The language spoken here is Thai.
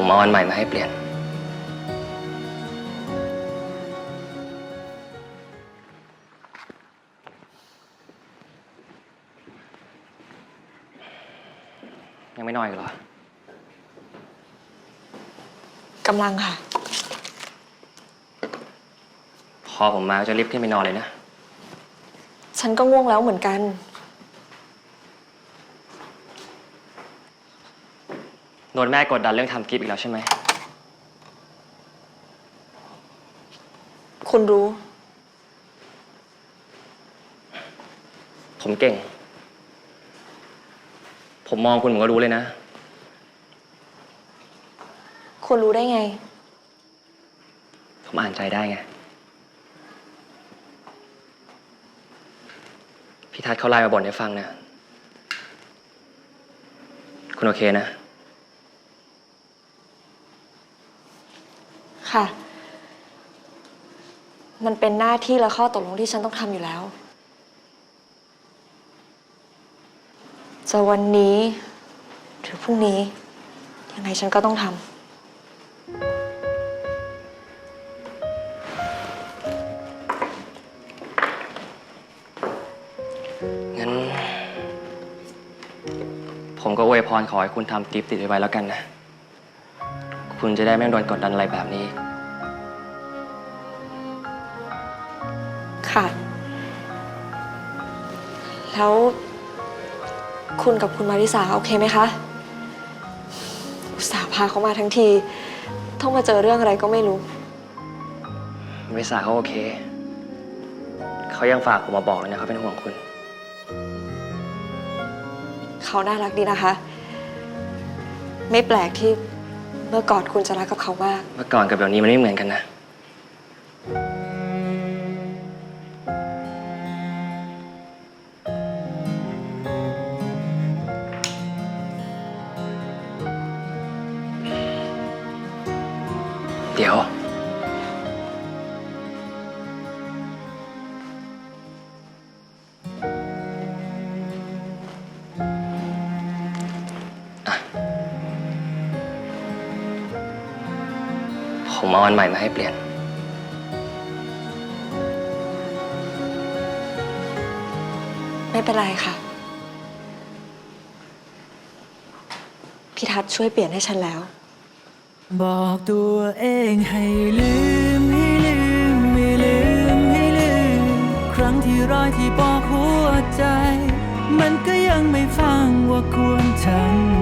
ผมเอาอันใหม่มาให้เปลี่ยน ยังไม่นอนอีกเหรอ กำลังค่ะ พอผมมาก็จะรีบขึ้นไปนอนเลยนะ ฉันก็ง่วงแล้วเหมือนกัน โดนแม่กดดันเรื่องทำกิฟต์อีกแล้วใช่ไหม คุณรู้ ผมเก่ง ผมมองคุณผมก็รู้เลยนะ คุณรู้ได้ไง ผมอ่านใจได้ไง พี่ทัศน์เขาไลน์มาบ่นให้ฟังเนี่ยคุณโอเคนะ ค่ะ มันเป็นหน้าที่และข้อตกลงที่ฉันต้องทำอยู่แล้วจะวันนี้หรือพรุ่งนี้ ยังไงฉันก็ต้องทำงั้น ผมก็อวยพรขอให้คุณทำกิฟต์ติดไว้แล้วกันนะ คุณจะได้ไม่ต้องโดนกดดันอะไรแบบนี้ ค่ะ แล้วคุณกับคุณมาริสาโอเคไหมคะ อุตส่าห์พาเขามาทั้งที ต้องมาเจอเรื่องอะไรก็ไม่รู้บริษัทเขาโอเค เขายังฝากผมมาบอกเลยนะเขาเป็นห่วงคุณ เขาน่ารักดีนะคะ ไม่แปลกที่ เมื่อก่อนคุณจะรักกับเขามาก เมื่อก่อนกับเดี๋ยวนี้มันไม่เหมือนกันนะ เดี๋ยว ผมเอาอันใหม่มาให้เปลี่ยน ไม่เป็นไรค่ะ พี่ทัศน์ช่วยเปลี่ยนให้ฉันแล้ว บอกตัวเองให้ลืมให้ลืมไม่ลืมให้ลืม ครั้งที่รอยที่บอกหัวใจ มันก็ยังไม่ฟังว่าควรทำ